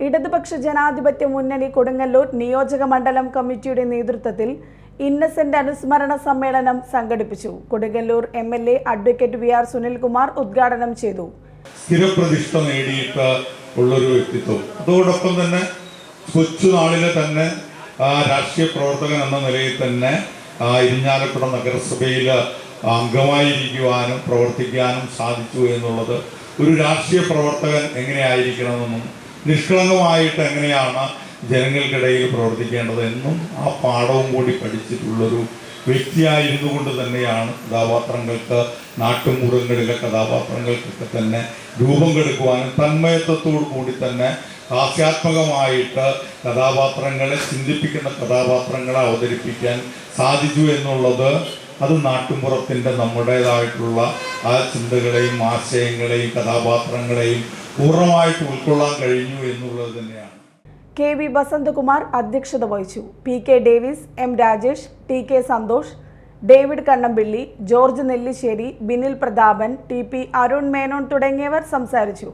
ഇടതുപക്ഷ ജനാധിപത്യ മുന്നണി കൊടുങ്ങല്ലൂർ നിയോജക മണ്ഡലം കമ്മിറ്റിയുടെ നേതൃത്വത്തിൽ ഇന്നസെന്റ് അനുസ്മരണ സമ്മേളനം സംഘടിപ്പിച്ചു. Kodungallur M L A advocate V R Sunilkumar ഉദ്ഘാടനം ചെയ്തു. സ്ഥിരപ്രതിഷ്ഠ നേടിയിട്ട് ഉള്ളൊരു വ്യക്തിത്വം. അതോടൊപ്പം തന്നെ കൊച്ചുനാളിലെ തന്നെ ആ, രാഷ്ട്രീയ പ്രവർത്തകൻ എന്ന നിലയിൽ തന്നെ ഇരിഞ്ഞാലക്കുട നഗരസഭയിൽ അംഗമായിരിക്കുവാനും പ്രവർത്തിക്കാനും സാധിച്ചു എന്നുള്ളത് ഒരു രാഷ്ട്രീയ പ്രവർത്തകൻ എങ്ങനെയായിരിക്കണമെന്നും നിഷ്കളങ്കമായിട്ട് എങ്ങനെയാണ് ജനങ്ങൾക്കിടയിൽ പ്രവർത്തിക്കേണ്ടത് എന്നും ആ പാഠവും കൂടി പഠിച്ചിട്ടുള്ളൊരു വ്യക്തിയായിരുന്നു കൊണ്ട് തന്നെയാണ് കഥാപാത്രങ്ങൾക്ക് നാട്ടുമുറങ്ങളിലെ കഥാപാത്രങ്ങൾക്കൊക്കെ തന്നെ രൂപം കെടുക്കുവാനും തന്മയത്വത്തോടു കൂടി തന്നെ ഹാസ്യാത്മകമായിട്ട് കഥാപാത്രങ്ങളെ ചിന്തിപ്പിക്കുന്ന കഥാപാത്രങ്ങളെ അവതരിപ്പിക്കാൻ സാധിച്ചു എന്നുള്ളത് അത് നാട്ടുമ്പുറത്തിന്റെ നമ്മുടേതായിട്ടുള്ള ആ ചിന്തകളെയും ആശയങ്ങളെയും കഥാപാത്രങ്ങളെയും പൂർണമായിട്ട് ഉൾക്കൊള്ളാൻ കഴിഞ്ഞു എന്നുള്ളത് തന്നെയാണ്. കെ വി വസന്തകുമാർ അധ്യക്ഷത വഹിച്ചു. P K Davis M Rajesh T K Santhosh David Kannampilly George Nellissery Binil Prathapan T P Arun Menon തുടങ്ങിയവർ സംസാരിച്ചു.